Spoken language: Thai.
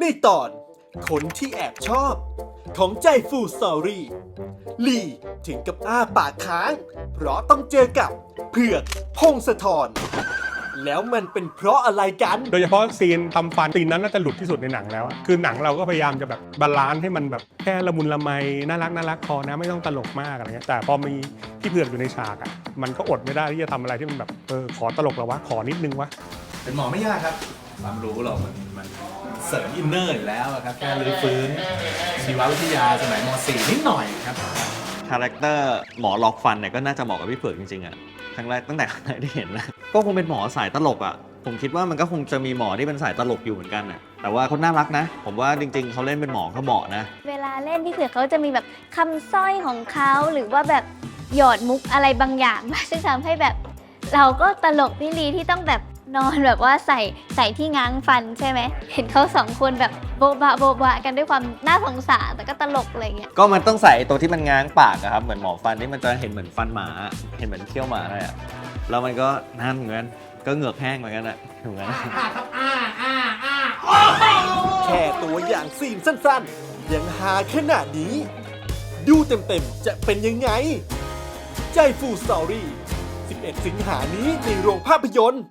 ในตอน คนที่แอบชอบ ของใจฟูสตอรี่ลีถึงกับอ้าปากค้าง เพราะต้องเจอกับเผือกพงศธรแล้วมันเป็นเพราะอะไรกัน โดยเฉพาะซีนทำฟันซีนนั้นน่าจะหลุดที่สุดในหนังแล้วอะคือหนังเราก็พยายามจะแบบบาลานซ์ให้มันแบบแค่ละมุนละไมน่ารักน่ารักพอนะไม่ต้องตลกมากอะไรเงี้ยแต่พอมีพี่เผือกอยู่ในฉากอะมันก็อดไม่ได้ที่จะทำอะไรที่มันแบบเออขอตลกแล้ววะขอนิดนึงวะเป็นหมอไม่ยากครับความรู้เรามันมันเส ริมอินเนอร์อยู่แล้วอะครับแค่รื้อฟื้นชีววิทยาสมัยม .4 นิดหน่อยครับคาแรคเตอร์หมอล็อกฟันเนี่ยก็น่าจะเหมาะกับพี่เผือกจริงๆอะครั้งแรกตั้งแต่ครั้งแรกที่เห็นนะก็คงเป็นหมอสายตลกอะผมคิดว่ามันก็คงจะมีหมอที่เป็นสายตลกอยู่เหมือนกันอะแต่ว่าเขาน่ารักนะ ผมว่าจริง ๆ เขาเล่นเป็นหมอเขาเหมาะนะ เวลาเล่นพี่เผือกเขาจะมีแบบคำสร้อยของเขาหรือว่าแบบหยอดมุกอะไรบางอย่างมาซึ่งทำให้แบบ เราก็ตลกพี่ลีที่ต้องแบบ นอนแบบว่าใส่ใส่ที่ง้างฟันใช่ไหม เห็นเขาสองคนแบบโบบะโบบะกันด้วยความน่าสงสารแต่ก็ตลกอะไรเงี้ย ก็มันต้องใส่ตัวที่มันง้างปากอะครับ เหมือนหมอฟันที่มันจะเห็นเหมือนฟันหมาอะเห็นเหมือนเขี้ยวหมาเลยอะแล้วมันก็นั่นเหมือนกันก็เหงือกแห้งเหมือนกันอะเหมือนกันแค่ตัวอย่างซีนสั้นๆ ยังหาขนาดนี้ ดูเต็มๆ จะเป็นยังไง ใจฟูสตอรี่ 11 สิงหานี้ในโรงภาพยนตร์